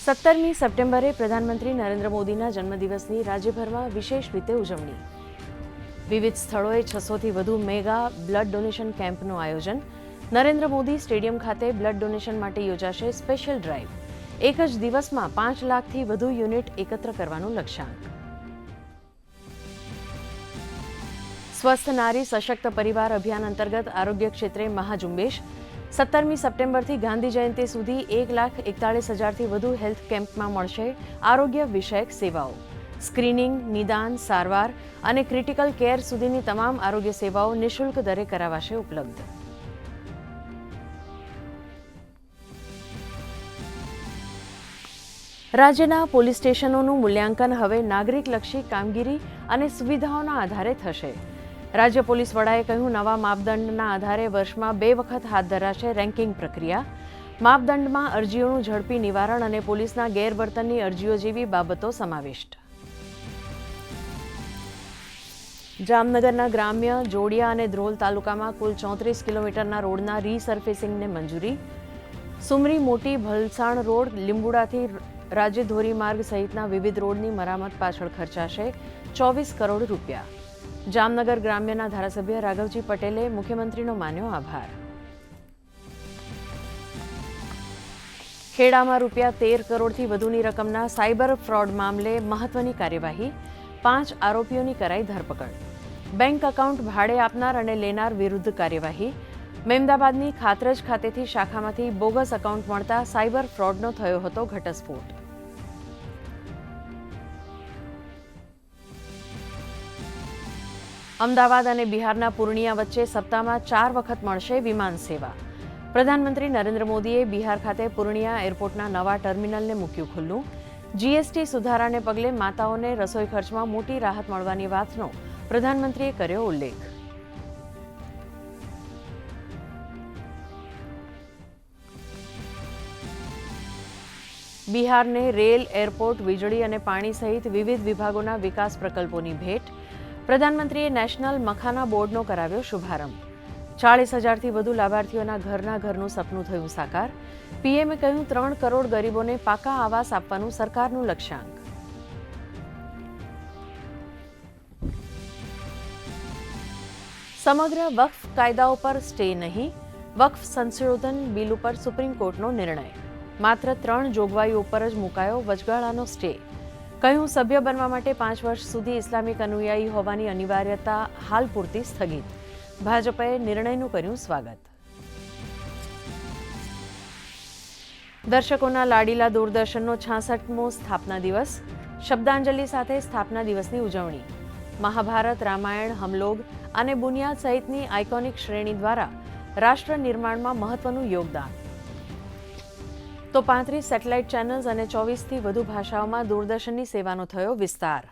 સત્તરમી સપ્ટેમ્બરે પ્રધાનમંત્રી નરેન્દ્ર મોદીના જન્મદિવસની રાજ્યભરમાં વિશેષ રીતે ઉજવણી. વિવિધ સ્થળોએ છસોથી વધુ મેગા બ્લડ ડોનેશન કેમ્પનું આયોજન. નરેન્દ્ર મોદી સ્ટેડિયમ ખાતે બ્લડ ડોનેશન માટે યોજાશે સ્પેશિયલ ડ્રાઈવ. એક જ દિવસમાં પાંચ લાખથી વધુ યુનિટ એકત્ર કરવાનું લક્ષ્યાંક. સ્વસ્થ નારી સશક્ત પરિવાર અભિયાન અંતર્ગત આરોગ્ય ક્ષેત્રે મહાઝુંબેશ. સત્તરમી સપ્ટેમ્બરથી ગાંધી જયંતિ સુધી એક લાખ એકતાળીસ હજારથી વધુ હેલ્થ કેમ્પમાં મળશે આરોગ્ય વિષયક સેવાઓ. સ્ક્રીનિંગ, નિદાન, સારવાર અને ક્રિટિકલ કેર સુધીની તમામ આરોગ્ય સેવાઓ નિઃશુલ્ક દરે કરાવાશે ઉપલબ્ધ. રાજ્યના પોલીસ સ્ટેશનોનું મૂલ્યાંકન હવે નાગરિકલક્ષી કામગીરી અને સુવિધાઓના આધારે થશે. રાજ્ય પોલીસ વડાએ કહ્યું, નવા માપદંડના આધારે વર્ષમાં બે વખત હાથ ધરાશે રેન્કિંગ પ્રક્રિયા. માપદંડમાં અરજીઓનું ઝડપી નિવારણ અને પોલીસના ગેરવર્તનની અરજીઓ જેવી બાબતો સમાવિષ્ટ. જામનગરના ગ્રામ્ય જોડિયા અને ધ્રોલ તાલુકામાં કુલ ચોત્રીસ કિલોમીટરના રોડના રીસર્ફેસિંગને મંજૂરી. સુમરી મોટી ભલસાણ રોડ લીંબુડાથી રાજ્ય ધોરીમાર્ગ સહિતના વિવિધ રોડની મરામત પાછળ ખર્ચાશે ચોવીસ કરોડ રૂપિયા. જામનગર ગ્રામ્યના ધારાસભ્ય રાઘવજી પટેલે મુખ્યમંત્રીનો માન્યો આભાર. ખેડામાં રૂપિયા તેર કરોડથી વધુની રકમના સાયબર ફ્રોડ મામલે મહત્વની કાર્યવાહી, પાંચ આરોપીઓની કરાઈ ધરપકડ. બેંક એકાઉન્ટ ભાડે આપનાર અને લેનાર વિરુદ્ધ કાર્યવાહી. મહેમદાબાદની ખાતરજ ખાતેથી શાખામાંથી બોગસ એકાઉન્ટ મળતા સાયબર ફ્રોડનો થયો હતો ઘટસ્ફોટ. અમદાવાદ અને બિહારના પૂર્ણિયા વચ્ચે સપ્તાહમાં ચાર વખત મળશે વિમાન સેવા. પ્રધાનમંત્રી નરેન્દ્ર મોદીએ બિહાર ખાતે પૂર્ણિયા એરપોર્ટના નવા ટર્મિનલને મૂક્યું ખુલ્લું. જીએસટી સુધારાને પગલે માતાઓને રસોઈ ખર્ચમાં મોટી રાહત મળવાની વાતનો પ્રધાનમંત્રીએ કર્યો ઉલ્લેખ. બિહારને રેલ, એરપોર્ટ, વીજળી અને પાણી સહિત વિવિધ વિભાગોના વિકાસ પ્રકલ્પોની ભેટ. પ્રધાનમંત્રીએ નેશનલ મખાના બોર્ડનો કરાવ્યો શુભારંભ. ચાળીસ હજારથી વધુ લાભાર્થીઓના ઘરના ઘરનું સપનું થયું સાકાર. પીએમએ કહ્યું, ત્રણ કરોડ ગરીબોને પાકા આવાસ આપવાનું સરકારનું લક્ષ્યાંક. સમગ્ર વક્ફ કાયદાઓ પર સ્ટે નહીં. વક્ફ સંશોધન બિલ ઉપર સુપ્રીમ કોર્ટનો નિર્ણય. માત્ર ત્રણ જોગવાઈઓ ઉપર જ મુકાયો વચગાળાનો સ્ટે કહ્યું, સભ્ય બનવા માટે પાંચ વર્ષ સુધી ઇસ્લામિક અનુયાયી હોવાની અનિવાર્યતા હાલ પૂરતી સ્થગિત. ભાજપે નિર્ણયનું કર્યું સ્વાગત. દર્શકોના લાડીલા દૂરદર્શનનો છાસઠમો સ્થાપના દિવસ, શબ્દાંજલિ સાથે સ્થાપના દિવસની ઉજવણી. મહાભારત, રામાયણ, હમલોગ અને બુનિયાદ સહિતની આઇકોનિક શ્રેણી દ્વારા રાષ્ટ્ર નિર્માણમાં મહત્વનું યોગદાન. તો પાંત્રીસ સેટેલાઇટ ચેનલ્સ અને ચોવીસથી વધુ ભાષાઓમાં દૂરદર્શનની સેવાનો થયો વિસ્તાર.